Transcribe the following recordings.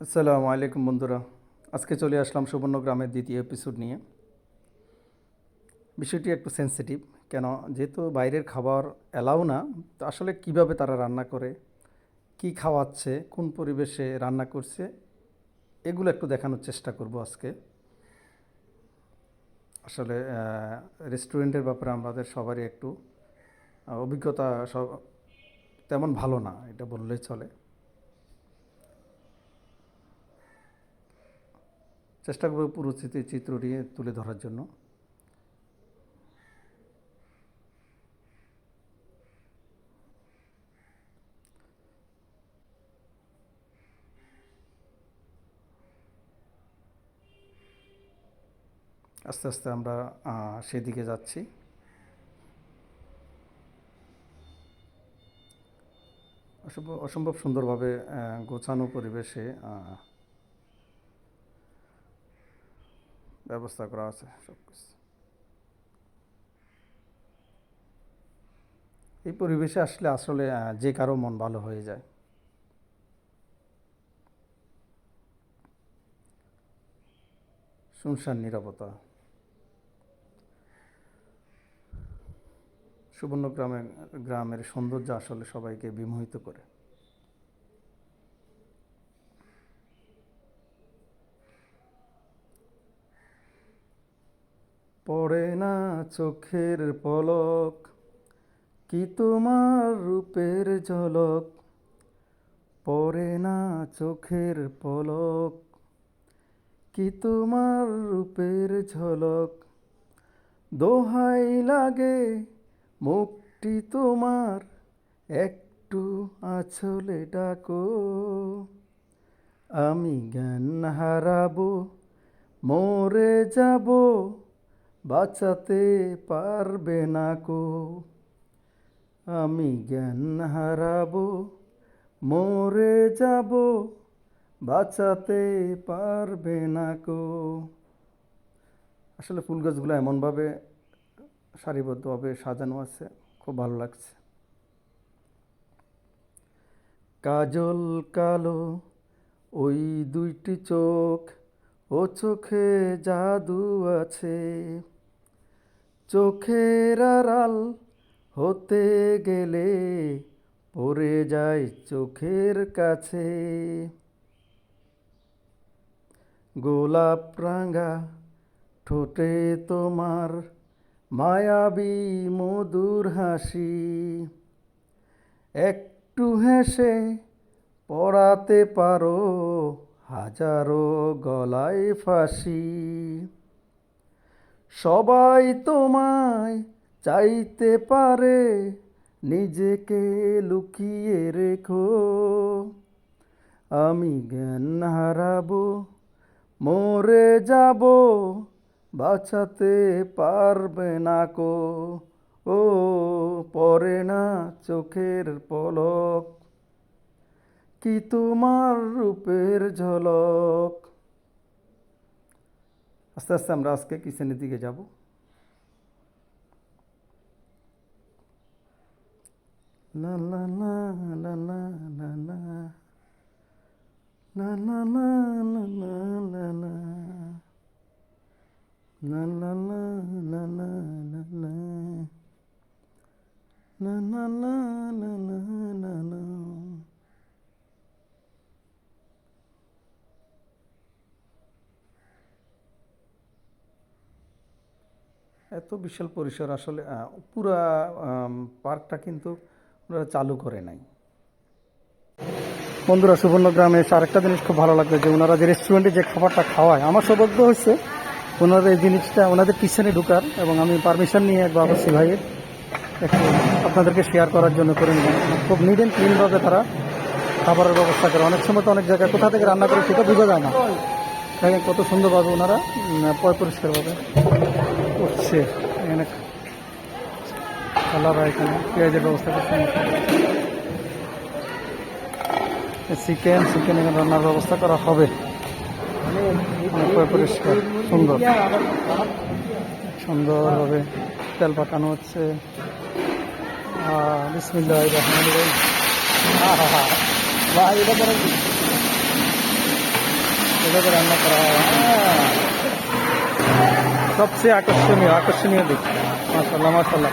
আসসালামু আলাইকুম বন্ধুরা। আজকে চলে আসলাম সুবর্ণগ্রামের দ্বিতীয় এপিসোড নিয়ে। বিষয়টি একটু সেনসিটিভ কেন যেহেতু বাইরের খাবার অ্যালাউ না, তো আসলে কীভাবে তারা রান্না করে, কি খাওয়াচ্ছে, কোন পরিবেশে রান্না করছে, এগুলো একটু দেখানোর চেষ্টা করব আজকে। আসলে রেস্টুরেন্টের ব্যাপারে আমাদের সবারই একটু অভিজ্ঞতা সব তেমন ভালো না, এটা বললেই চলে। চেষ্টা করব পুরো চিত্র- চিত্রটি তুলে ধরার জন্য। আস্তে আস্তে আমরা সেদিকে যাচ্ছি। অসম্ভব অসম্ভব সুন্দরভাবে গোছানো পরিবেশে ব্যবস্থা করা আছে, সব কিছু। এই পরিবেশে আসলে আসলে যে কারও মন ভালো হয়ে যায়। শুনশান নিরাপত্তা সুবর্ণগ্রামে গ্রামের সৌন্দর্য আসলে সবাইকে বিমোহিত করে। পড়ে না চোখের পলক, কি তোমার রূপের ঝলক? পড়ে না চোখের পলক, কি তোমার রূপের ঝলক? দোহাই লাগে মুখটি তোমার, একটু আছলে ডাকো। আমি জ্ঞান হারাবো, মরে যাব বাঁচাতে পারবে না কো। আমি জ্ঞান হারাবো, মরে যাব, বাঁচাতে পারবে না কো। আসলে ফুল গাছগুলো এমনভাবে সারিবদ্ধভাবে সাজানো আছে, খুব ভালো লাগছে। কাজল কালো, ওই দুইটি চোখ, ও চোখে জাদু আছে। চোখের আড়াল হতে গেলে পড়ে যায় চোখের কাছে। গোলাপ রাঙা ঠোঁটে তোমার মায়াবী মধুর হাসি। একটু হেসে পড়াতে পারো হাজারো গলায় ফাঁসি। সবাই তোমায় চাইতে পারে, নিজেকে লুকিয়ে রেখো। আমি জ্ঞান হারাবো, মরে যাব, বাঁচাতে পারবে না কো। ও পরে না চোখের পলক, কি তোমার রূপের ঝলক? আস্তে আস্তে আমরা আজকে কিচেনের দিকে যাব লা লা লা লা লা লা লা La la la la la la la La la la la la la la La la la la এত বিশাল পরিসর, আসলে পুরা পার্কটা কিন্তু ওনারা চালু করে নাই। বন্ধুরা, সুবর্ণ গ্রামে এসে আরেকটা জিনিস খুব ভালো লাগল যে ওনারা যে রেস্টুরেন্টে যে খাবারটা খাওয়ায়, আমার সৌভাগ্য হচ্ছে ওনারা এই জিনিসটা, ওনাদের কিচেনে ঢুকার এবং আমি পারমিশন নিয়ে একবার আবাসী ভাইয়ের একটু আপনাদেরকে শেয়ার করার জন্য করে নিলাম। খুব নিট অ্যান্ড ক্লিনভাবে তারা খাবারের ব্যবস্থা করে। অনেক সময় তো অনেক জায়গায় কোথা থেকে রান্না করে সেটা বোঝা যায় না। দেখেন কত সুন্দরভাবে ওনারা পয় পরিষ্কারভাবে করছে। এখানে খালারা এখানে, পেঁয়াজের ব্যবস্থা করছেন চিকেন চিকেন এখানে রান্নার ব্যবস্থা করা হবে। পয় পরিষ্কার, সুন্দর। সুন্দরভাবে তেল পাকানো হচ্ছে। বিসমিল্লাহ রহমান ভাই, এটা রান্না করা হয়। সবচেয়ে আকর্ষণীয় আকর্ষণীয় দিক। মাসাল্লাহ মাসাল্লাহ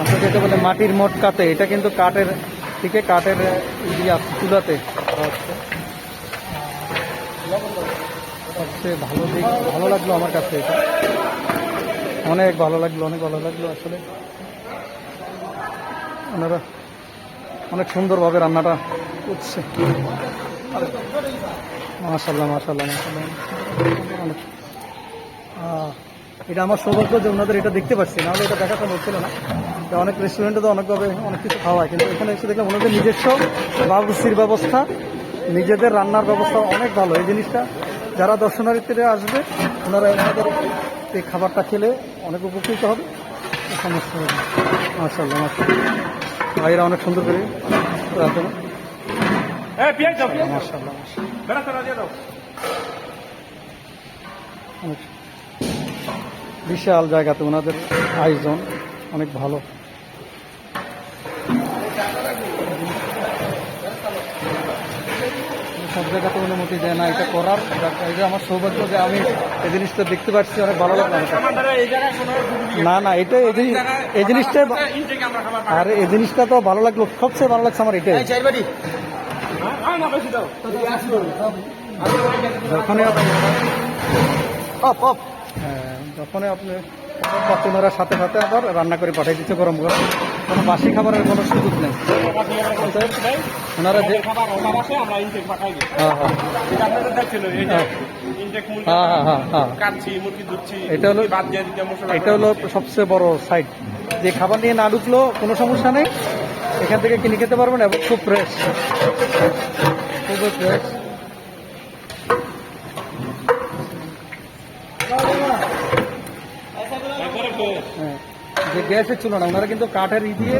আমরা যেটা বলে মাটির মোট কাতে এটা কিন্তু কাঠের থেকে কাঠের ইয়ে চুলাতে। সবচেয়ে ভালো দিক, ভালো লাগল আমার কাছে এটা। অনেক ভালো লাগল, অনেক ভালো লাগল আসলে। ওনারা অনেক সুন্দরভাবে রান্নাটা করছে। মাশাল্লাহ মাশাল্লাহ মাশাল্লাহ অনেক। এটা আমার সৌভাগ্য যে ওনাদের এটা দেখতে পাচ্ছি না হলে এটা দেখা সম্ভব ছিল না। তো অনেক রেস্টুরেন্টে তো অনেকভাবে অনেক কিছু খাওয়ায়, কিন্তু এখানে এসে দেখলাম ওনাদের নিজস্ব বাবুসির ব্যবস্থা, নিজেদের রান্নার ব্যবস্থা অনেক ভালো। এই জিনিসটা যারা দর্শনার্থীরা আসবে, ওনারা ওনাদের এই খাবারটা খেলে অনেক উপকৃত হবে। সমস্যা হবে মাসাল্লাহ মাসাল্লাহ ভাইরা অনেক সুন্দর করে বিশাল জায়গাতে ওনাদের আয়োজন অনেক ভালো। সব জায়গাতে অনুমতি দেয় না, এটা করার এই যে আমার সৌভাগ্য যে আমি এই জিনিসটা দেখতে পাচ্ছি, অনেক ভালো লাগল না না, এটা এই জিনিস এই জিনিসটা আর, এই জিনিসটা তো ভালো লাগল, সবচেয়ে ভালো লাগছে আমার এটাই। যখনই আপনি হ্যাঁ যখনই আপনি কাস্টমারের সাথে সাথে আবার রান্না করে পাঠিয়ে দিচ্ছে গরম গরম। কোনো বাসি খাবারের কোনো সুযোগ নেই। ওনারা যে হ্যাঁ হ্যাঁ। এটা হলো- এটা হলো সবচেয়ে বড় সাইট যে খাবার নিয়ে না ঢুকলো, কোনো সমস্যা নেই। এখান থেকে কিনে খেতে পারবেন এবং খুব ফ্রেশ খুবই ফ্রেশ একবারে তো- হ্যাঁ যে গ্যাসের চুলো না, ওনারা কিন্তু কাঠের ই দিয়ে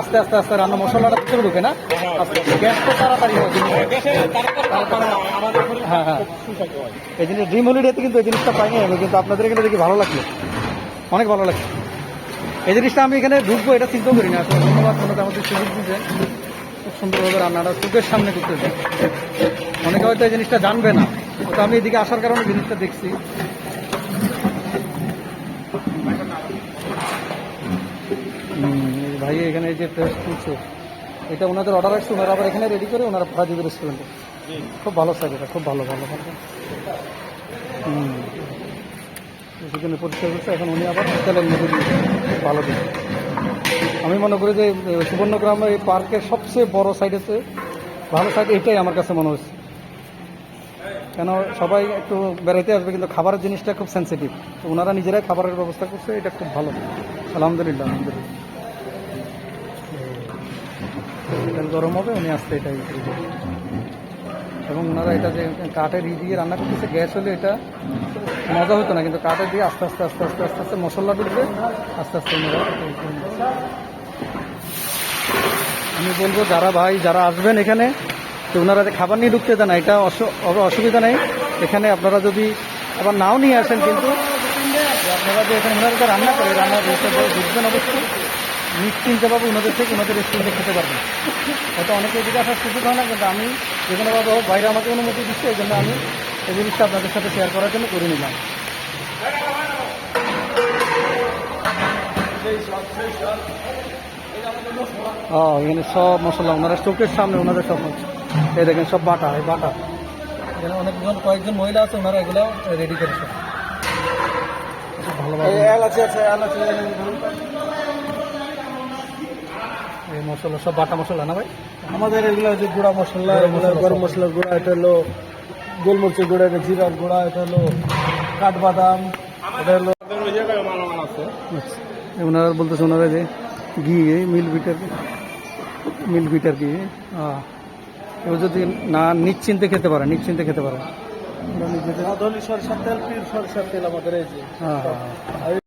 আস্তে আস্তে আস্তে রান্না মশলাটা ভিতরে ঢুকে না? আস্তে আস্তে গ্যাস তো তাড়াতাড়ি হয়। হ্যাঁ হ্যাঁ। এই জিনিস ড্রিম হলিডেতে কিন্তু এই জিনিসটা পাইনি আমি, কিন্তু আপনাদের এখানে দেখি ভালো লাগল অনেক ভালো লাগছে। এই জিনিসটা আমি এখানে ঢুকবো, এটা চিন্তাও করি না। ধন্যবাদ ওনাদের আমাদের সুযোগ দিয়েছেন খুব সুন্দরভাবে রান্নাটা চোখের সামনে করতেছে। অনেকে হয়তো এই জিনিসটা জানবে না। তো আমি এদিকে আসার কারণে জিনিসটা দেখছি হুম, এই ভাই এখানে যে ফ্রেশ তুলছে, এটা ওনাদের অর্ডার আসছে, ওনারা আবার এখানে রেডি করে ওনারা পাঠা দিবে রেস্টুরেন্টে খুব ভালো স্যার এটা, খুব ভালো ভালো ভালো। পরিষ্কার করছে, এখন উনি আবার হোটেলের মধ্যে ভালো দিন আমি মনে করি যে সুবর্ণগ্রাম এই পার্কের সবচেয়ে বড় সাইড হচ্ছে, ভালো সাইড এটাই আমার কাছে মনে হচ্ছে। কেন, সবাই একটু বেড়াইতে আসবে, কিন্তু খাবারের জিনিসটা খুব সেন্সিটিভ ওনারা নিজেরাই খাবারের ব্যবস্থা করছে, এটা খুব ভালো। আলহামদুলিল্লাহ আলহামদুলিল্লাহ। তেল গরম হবে, উনি আসতে এটাই এবং ওনারা এটা যে কাঠের ই দিয়ে রান্না করতেছে, গ্যাস হলে এটা মজা হতো না, কিন্তু কাঠের দিয়ে আস্তে আস্তে আস্তে আস্তে আস্তে আস্তে মশলা ঢুকবে, আস্তে আস্তে ওনারা এটা ই করে নিচ্ছে। আমি বলব, যারা ভাই, যারা আসবেন এখানে, তো ওনারা যে খাবার নিয়ে ঢুকতে দেন এটা অসু- অসুবিধা নেই। এখানে আপনারা যদি আবার নাও নিয়ে আসেন, কিন্তু আপনারা যে এখানে ওনারা রান্না করে রান্নার হিসাবে বুঝবেন অবশ্যই নিশ্চিন্তভাবে ওনাদের থেকে ওনাদের রেস্টুরেন্টে খেতে পারবেন। হয়তো অনেকে এদিকে আসার সুযোগ হয় না, কিন্তু আমি যে কোনোভাবে হোক বাইরে আমাকে অনুমতি দিচ্ছে, এই জন্য আমি এই জিনিসটা আপনাদের সাথে শেয়ার করার জন্য করে নিলাম। এখানে সব মশলা ওনারা চোখের সামনে ওনাদের সব এই দেখেন, সব বাটা, এই বাটা। এখানে অনেকজন, কয়েকজন মহিলা আছে ওনারা এগুলো রেডি করেছে। ভালোভাবে আছে এই মশলা সব বাটা মশলা না ভাই? আমাদের এগুলো যে গুঁড়া মশলা এগুলো গরম মশলার গুঁড়া এটা হলো গোলমরিচের গুঁড়া এটা জিরার গুঁড়া এটা হলো কাঠবাদাম এটা হলো আচ্ছা। ওনারা বলতেছে ওনারা যে ঘি এই মিল বিটার মিল বিটার ঘি হ্যাঁ। এবার যদি না নিশ্চিন্তে খেতে পারে নিশ্চিন্তে খেতে পারে। সরষার তেল সরষার তেল আমাদের এই যে। হ্যাঁ হ্যাঁ হ্যাঁ।